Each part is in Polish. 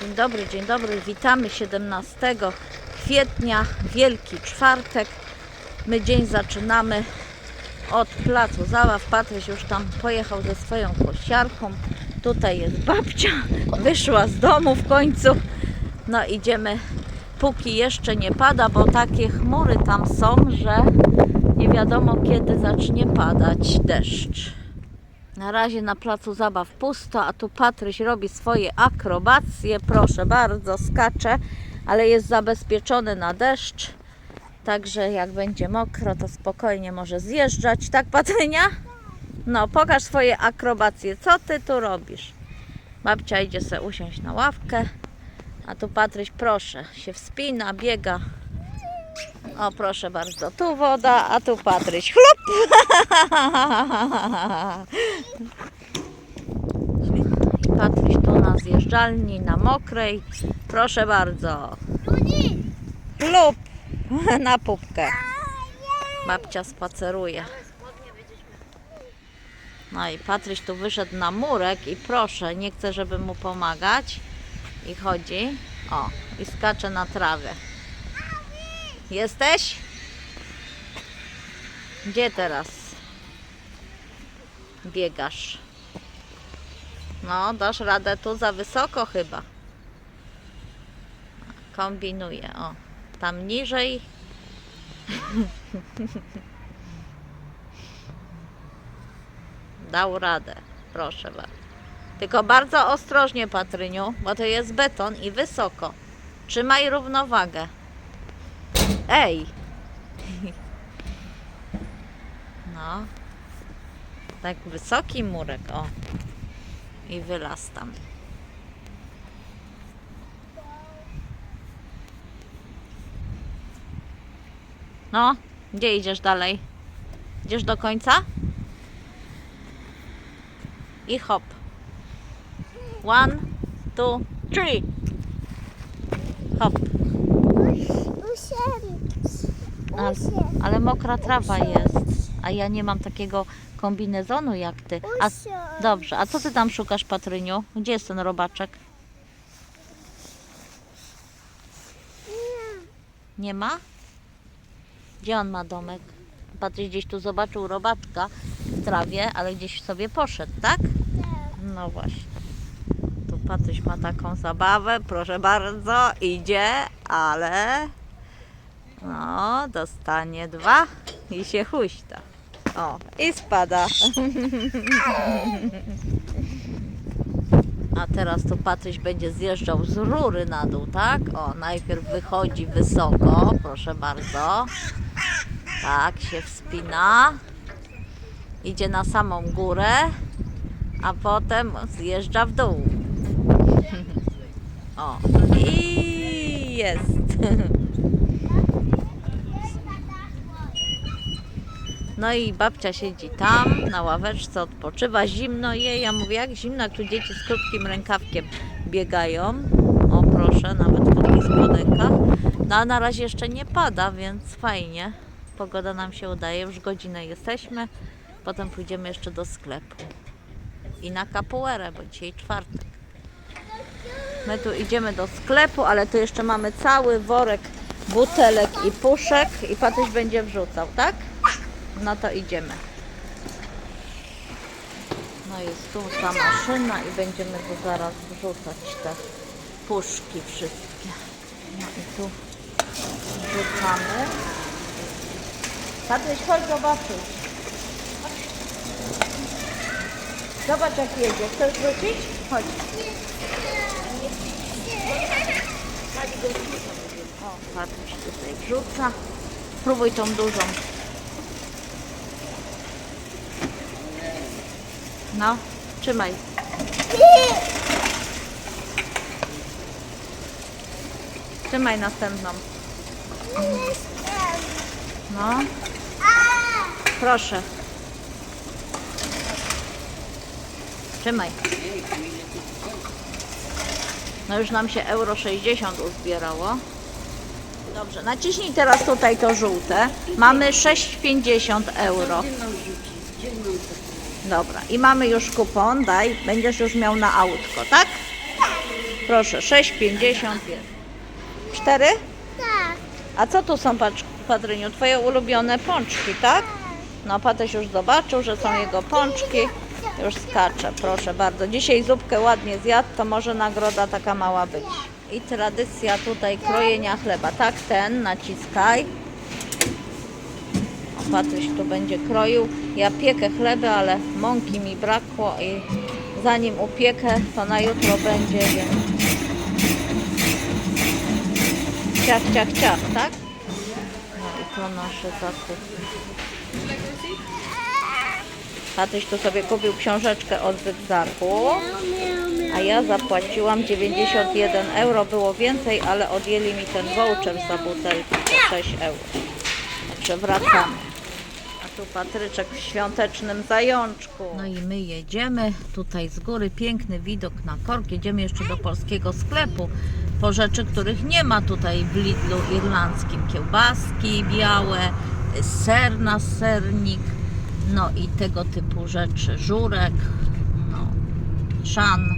Dzień dobry, dzień dobry. Witamy 17 kwietnia, Wielki Czwartek. My dzień zaczynamy od placu zabaw. Patryś już tam pojechał ze swoją kosiarką. Tutaj jest babcia, wyszła z domu w końcu. No idziemy, póki jeszcze nie pada, bo takie chmury tam są, że nie wiadomo kiedy zacznie padać deszcz. Na razie na placu zabaw pusto, a tu Patryś robi swoje akrobacje. Proszę bardzo, skacze, ale jest zabezpieczony na deszcz. Także jak będzie mokro, to spokojnie może zjeżdżać. Tak, Patrynia? No, pokaż swoje akrobacje. Co ty tu robisz? Babcia idzie sobie usiąść na ławkę, a tu Patryś, proszę, się wspina, biega. O, proszę bardzo, tu woda, a tu Patryś. Chlup! I Patryś tu na zjeżdżalni, na mokrej. Proszę bardzo. Chlup! Na pupkę. Babcia spaceruje. No i Patryś tu wyszedł na murek i proszę, nie chce, żeby mu pomagać. I chodzi. O, i skacze na trawie. Jesteś? Gdzie teraz? Biegasz. No, dasz radę tu za wysoko chyba. Kombinuję, o. Tam niżej. Dał radę, proszę bardzo. Tylko bardzo ostrożnie, Patryniu, bo to jest beton i wysoko. Trzymaj równowagę. Ej! No. Tak wysoki murek, o. I wylaz tam. No, gdzie idziesz dalej? Idziesz do końca? I hop. One, two, three. Hop. Ale, ale mokra trawa jest, a ja nie mam takiego kombinezonu jak ty. A, dobrze, a co ty tam szukasz, Patryniu? Gdzie jest ten robaczek? Nie ma? Gdzie on ma domek? Patryś gdzieś tu zobaczył robaczka w trawie, ale gdzieś sobie poszedł, tak? No właśnie. Tu Patryś ma taką zabawę, proszę bardzo, idzie, ale no, dostanie dwa i się huśta. O, i spada. A teraz tu Patryś będzie zjeżdżał z rury na dół, tak? O, najpierw wychodzi wysoko, proszę bardzo. Tak, się wspina. Idzie na samą górę, a potem zjeżdża w dół. O, i jest. No i babcia siedzi tam na ławeczce, odpoczywa, zimno jej. Ja mówię, jak zimno, jak tu dzieci z krótkim rękawkiem biegają. O proszę, nawet w krótkich spodenkach. No a na razie jeszcze nie pada, więc fajnie. Pogoda nam się udaje, już godzinę jesteśmy. Potem pójdziemy jeszcze do sklepu. I na kapuerę, bo dzisiaj czwartek. My tu idziemy do sklepu, ale tu jeszcze mamy cały worek butelek i puszek i Patryś będzie wrzucał, tak? No to idziemy. No jest tu ta maszyna i będziemy tu zaraz wrzucać te puszki wszystkie. No i tu wrzucamy. Patryś, chodź zobaczyć. Zobacz jak jedzie. Chcesz wrzucić? Chodź. O, Patryś tutaj wrzuca. Spróbuj tą dużą. No, trzymaj. Trzymaj następną. No. Proszę. Trzymaj. No już nam się euro 60 uzbierało. Dobrze, naciśnij teraz tutaj to żółte. Mamy 6,50 euro. Dobra, i mamy już kupon, daj, będziesz już miał na autko, tak? Proszę, 6,50 jest. Cztery? Tak. A co tu są, patrz, Patryniu? Twoje ulubione pączki, tak? No, Patyś już zobaczył, że są jego pączki. Już skacze, proszę bardzo. Dzisiaj zupkę ładnie zjadł, to może nagroda taka mała być. I tradycja tutaj krojenia chleba. Tak, ten naciskaj. Patryś tu będzie kroił. Ja piekę chleby, ale mąki mi brakło i zanim upiekę, to na jutro będzie, więc ciach, ciach, ciach, tak? No i to nasze zakupy. Tatuś tu sobie kupił książeczkę od Zygzaku, a ja zapłaciłam 91 euro. Było więcej, ale odjęli mi ten voucher za butelki za 6 euro. Także wracamy. Tu Patryczek w świątecznym zajączku. No i my jedziemy. Tutaj z góry piękny widok na kork. Jedziemy jeszcze do polskiego sklepu po rzeczy, których nie ma tutaj w Lidlu irlandzkim. Kiełbaski białe, ser na sernik, no i tego typu rzeczy. Żurek, no, szan.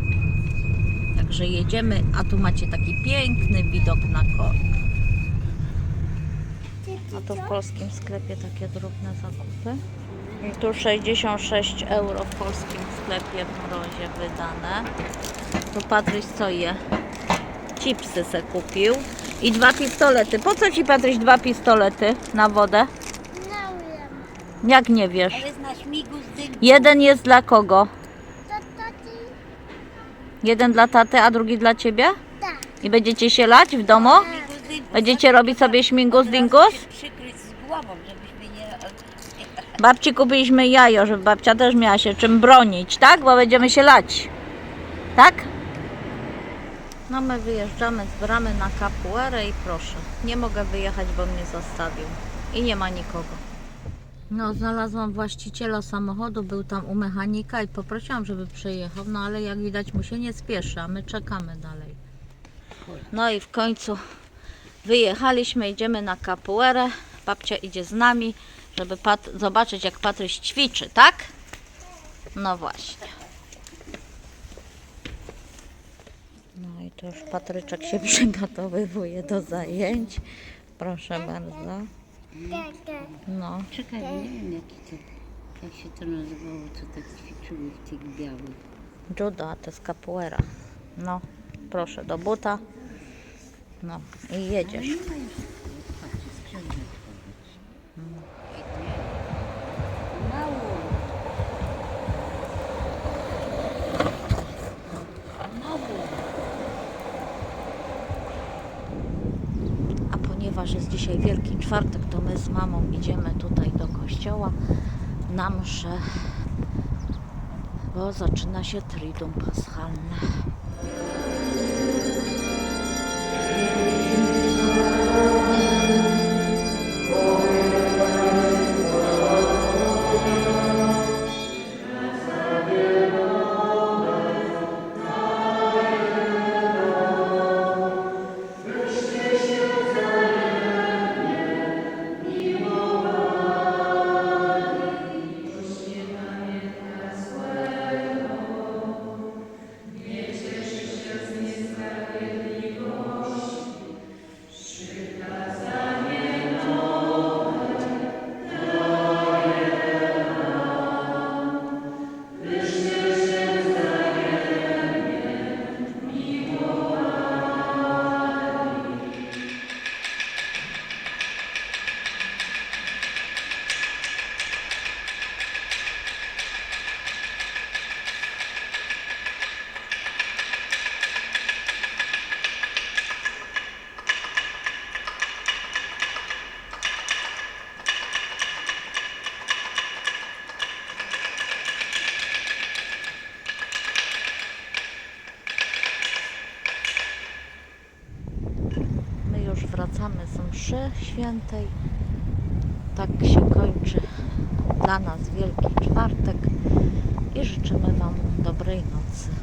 Także jedziemy, a tu macie taki piękny widok na kork. A to w polskim sklepie takie drobne zakupy. I tu 66 euro w polskim sklepie w mrozie wydane. Tu Patryś co je? Chipsy se kupił. I dwa pistolety. Po co ci Patryś dwa pistolety na wodę? No wiem. Jak nie wiesz? Dynku. Jeden jest dla kogo? To taty? Jeden dla taty, a drugi dla ciebie? Tak. I będziecie się lać w domu? Dynku. Będziecie robić sobie śmigus dingus? Przykryć z głową, żebyśmy nie... Babci kupiliśmy jajo, żeby babcia też miała się czym bronić, tak? Bo będziemy się lać. Tak? No my wyjeżdżamy z bramy na kapuerę i proszę, nie mogę wyjechać, bo mnie zostawił. I nie ma nikogo. No, znalazłam właściciela samochodu, był tam u mechanika i poprosiłam, żeby przyjechał, no ale jak widać mu się nie spieszy, a my czekamy dalej. No i w końcu wyjechaliśmy, idziemy na kapuerę. Babcia idzie z nami, żeby pat- zobaczyć jak Patryś ćwiczy, tak? No właśnie. No i to już Patryczek się przygotowywuje do zajęć. Proszę bardzo. No, Czekaj, nie wiem jaki to... Jak się to nazywało, co tak ćwiczyły w tych białych. judo, a to jest capoeira. No, proszę, do buta. No i jedziesz. A ponieważ jest dzisiaj Wielki Czwartek, to my z mamą idziemy tutaj do kościoła na mszę, bo zaczyna się Triduum Paschalne. Wracamy z mszy świętej. Tak się kończy dla nas Wielki Czwartek i życzymy Wam dobrej nocy.